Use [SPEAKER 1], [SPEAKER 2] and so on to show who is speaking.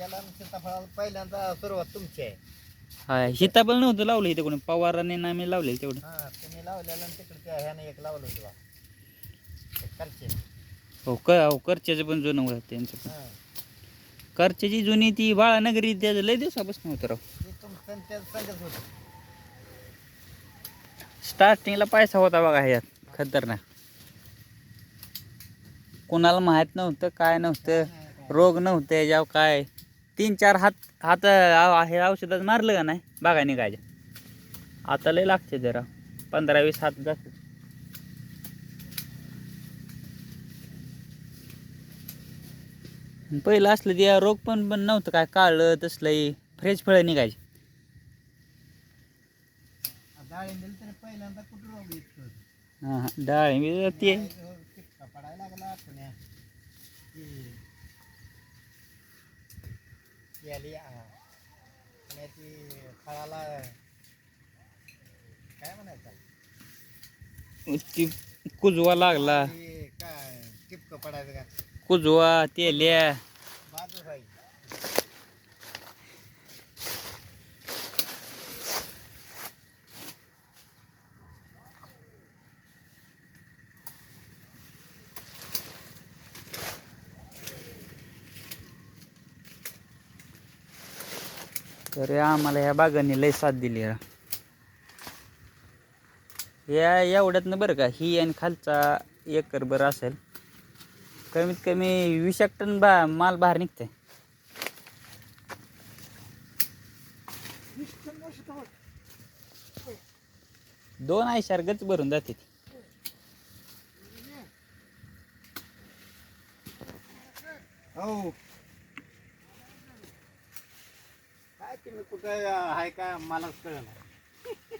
[SPEAKER 1] भाज्याला सीताफळाला पहिल्यांदा सुरुवात तुमची आहे.
[SPEAKER 2] हा सीताफळ नव्हतं लावलं इथे कोणी. पवाराने ना मी लावले तेवढं.
[SPEAKER 1] हा तुम्ही लावलेलं आणि तिकडे त्या ह्याने एक लावलं होतं बा. करचे.
[SPEAKER 2] हो क हो करच्याचं पण जुनं होतं त्यांचं पण.
[SPEAKER 1] हा.
[SPEAKER 2] करच्याची जुनी ती बाळानगरी त्याचं लय दिवसापासून होतं राव.
[SPEAKER 1] ते तुमचं आणि त्याचं संगच होतं
[SPEAKER 2] स्टार्टिंगला पैसा होता बघा ह्यात खतरनाक. कोणाला माहीत नव्हतं काय नव्हतं रोग नव्हते याच्यावर काय? तीन चार हात हात हे औषधात मारलं का नाही बघा निघायच्या आता लय लागते जरा पंधरा वीस हात जास्त पहिलं असलं ते रोग पण पण नव्हतं काय काळं तसलंही फ्रेश फळं निघायची हां हां डाळिंबी ते
[SPEAKER 1] टिपका पडायला लागला पुण्या ती आली आ, पुण्या ती फळाला काय म्हणायचं?
[SPEAKER 2] ती कुजवा लागला.
[SPEAKER 1] काय टिपकं पडायचं का?
[SPEAKER 2] कुजवा तेल्या.
[SPEAKER 1] बाजूच
[SPEAKER 2] तर आम्हाला ह्या बागांनी लय साथ दिली रा या एवढ्यातनं बरं का ही आणि खालचा एकर बरं असेल. कमीत कमी वीस एक टन बा माल बाहेर निघते दोन आयशार गच भरून जाते ती.
[SPEAKER 1] हो काय तुम्ही कुठं आहे का? मलाच कळलं